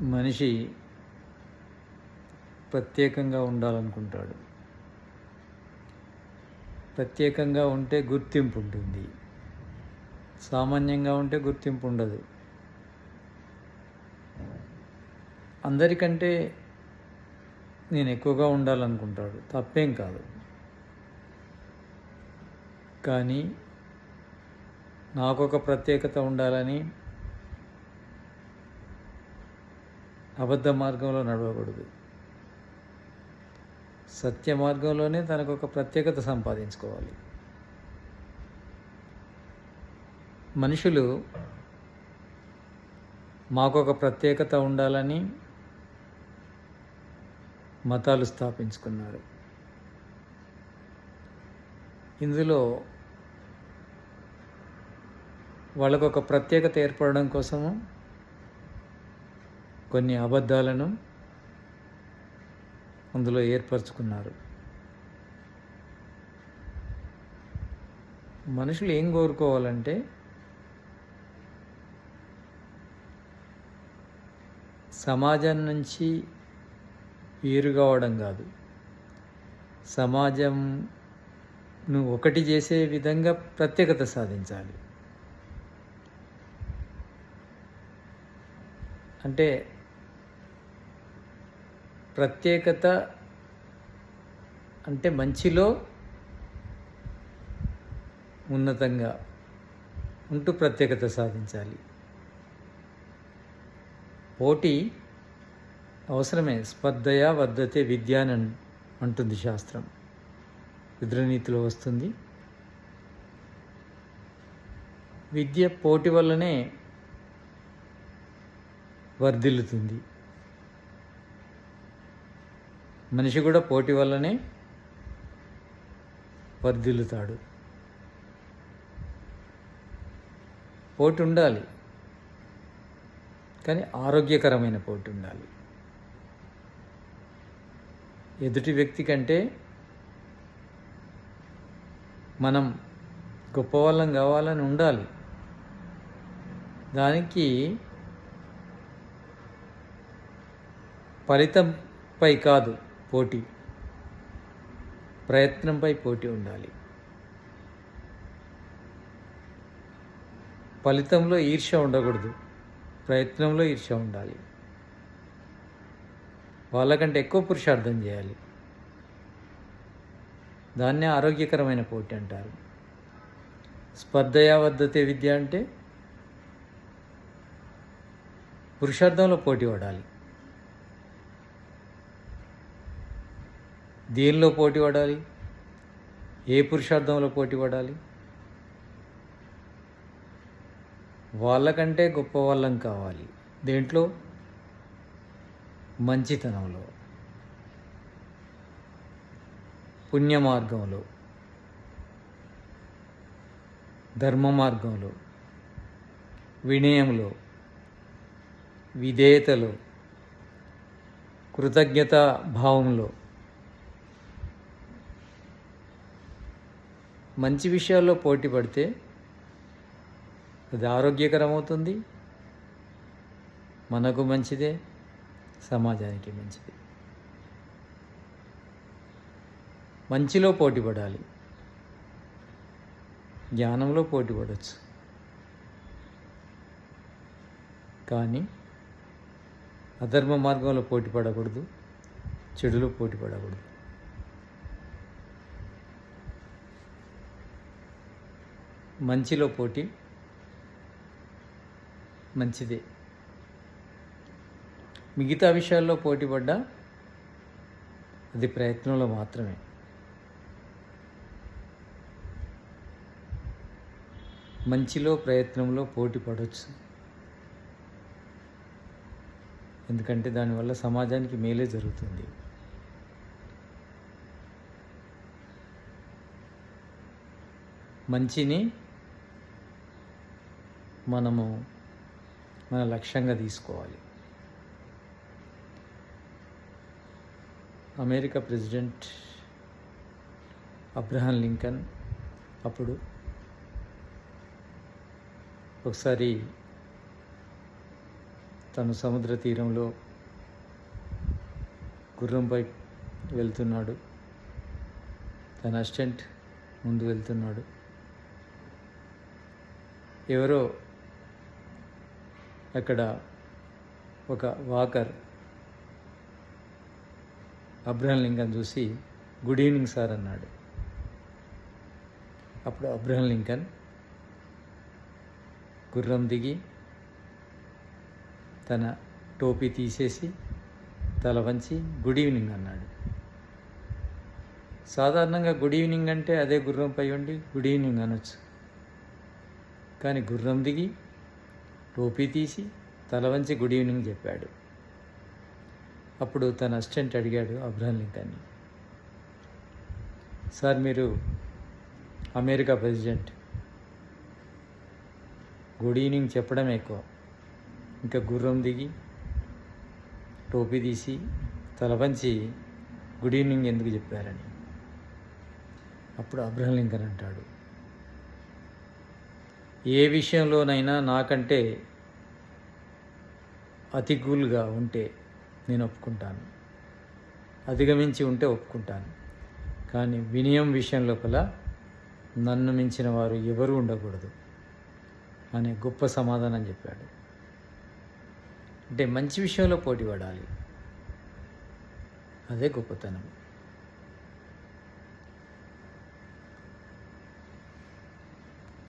మనిషి ప్రత్యేకంగా ఉండాలనుకుంటాడు. ప్రత్యేకంగా ఉంటే గుర్తింపు ఉంటుంది. సామాన్యంగా ఉంటే గుర్తింపు ఉండదు. అందరికంటే నేను ఎక్కువగా ఉండాలనుకుంటాడు. తప్పేం కాదు. కానీ నాకొక ప్రత్యేకత ఉండాలని అబద్ధ మార్గంలో నడవకూడదు. సత్య మార్గంలోనే తనకు ఒక ప్రత్యేకత సంపాదించుకోవాలి. మనుషులు మాకొక ప్రత్యేకత ఉండాలని మతాలు స్థాపించుకున్నారు. ఇందులో వాళ్ళకు ఒక ప్రత్యేకత ఏర్పడడం కోసము కొన్ని అబద్ధాలను అందులో ఏర్పరచుకున్నారు. మనుషులు ఏం కోరుకోవాలంటే సమాజం నుంచి వేరు కావడం కాదు. సమాజంను ఒకటి చేసే విధంగా ప్రత్యేకత సాధించాలి. అంటే ప్రత్యేకత అంటే మంచిలో ఉన్నతంగా ఉంటూ ప్రత్యేకత సాధించాలి. పోటీ అవసరమే. స్పర్ధయ వద్దతే విద్య అని అంటుంది శాస్త్రం. రుద్రనీతిలో వస్తుంది. విద్య పోటీ వల్లనే వర్ధిల్లుతుంది. మనిషి కూడా పోటీ వల్లనే వర్ధిల్లుతాడు పోటీ ఉండాలి. కానీ ఆరోగ్యకరమైన పోటీ ఉండాలి. ఎదుటి వ్యక్తి కంటే మనం గొప్పవాళ్ళం కావాలని ఉండాలి. దానికి ఫలితంపై కాదు. పోటీ. ప్రయత్నంపై పోటీ ఉండాలి. ఫలితంలో ఈర్ష్య ఉండకూడదు. ప్రయత్నంలో ఈర్ష్య ఉండాలి. వాళ్ళకంటే ఎక్కువ పురుషార్థం చేయాలి. దాన్నే ఆరోగ్యకరమైన పోటీ అంటారు. స్పర్ధయా వద్దతే విద్య అంటే పురుషార్థంలో పోటీ పడాలి. దేనిలో పోటీ పడాలి ఏ పురుషార్థంలో పోటీ పడాలి వాళ్ళకంటే గొప్ప వాళ్ళం కావాలి. దేంట్లో? మంచితనంలో. పుణ్య మార్గంలో. ధర్మ మార్గంలో. వినయంలో. విధేయతలో. కృతజ్ఞత భావంలో. మంచి విషయాల్లో పోటీ పడితే అది ఆరోగ్యకరమవుతుంది. మనకు మంచిదే సమాజానికి మంచిది. మంచిలో పోటీ పడాలి. జ్ఞానంలో పోటీ పడవచ్చు కానీ అధర్మ మార్గంలో పోటీ పడకూడదు చెడులో పోటీ పడకూడదు. మంచిలో పోటీ మంచిదే. మిగతా విషయాల్లో పోటీ పడ్డా అది ప్రయత్నంలో మాత్రమే. మంచిలో ప్రయత్నంలో పోటీ పడవచ్చు ఎందుకంటే దానివల్ల సమాజానికి మేలే జరుగుతుంది. మంచిని మనము మన లక్ష్యంగా తీసుకోవాలి. అమెరికా ప్రెసిడెంట్ అబ్రహాం లింకన్ అప్పుడు ఒకసారి తను సముద్ర తీరంలో గుర్రంపై వెళ్తున్నాడు. తన అసిస్టెంట్ ముందు వెళ్తున్నాడు. ఎవరో అక్కడ ఒక వాకర్ అబ్రహం లింకన్ చూసి గుడ్ ఈవినింగ్ సార్ అన్నాడు. అప్పుడు అబ్రహం లింకన్ గుర్రం దిగి తన టోపీ తీసేసి తల వంచి గుడ్ ఈవినింగ్ అన్నాడు. సాధారణంగా గుడ్ ఈవినింగ్ అంటే అదే గుర్రంపై ఉండి గుడ్ ఈవినింగ్ అనొచ్చు. కానీ గుర్రం దిగి టోపీ తీసి తల వంచి గుడ్ ఈవినింగ్ చెప్పాడు. అప్పుడు తన అసిస్టెంట్ అడిగాడు అబ్రహం లింకన్ని. సార్ మీరు అమెరికా ప్రెసిడెంట్. గుడ్ ఈవినింగ్ చెప్పడం ఎక్కువ. ఇంకా గుర్రం దిగి టోపీ తీసి తల వంచి గుడ్ ఈవినింగ్ ఎందుకు చెప్పారని. అప్పుడు అబ్రహం లింకన్ అంటాడు. ఏ విషయంలోనైనా నాకంటే అతి ఉంటే నేను ఒప్పుకుంటాను. అధిగమించి ఉంటే ఒప్పుకుంటాను. కానీ వినయం విషయం లోపల నన్ను మించిన వారు ఎవరూ ఉండకూడదు అనే గొప్ప సమాధానం చెప్పాడు. అంటే మంచి విషయంలో పోటీ పడాలి. అదే గొప్పతనం.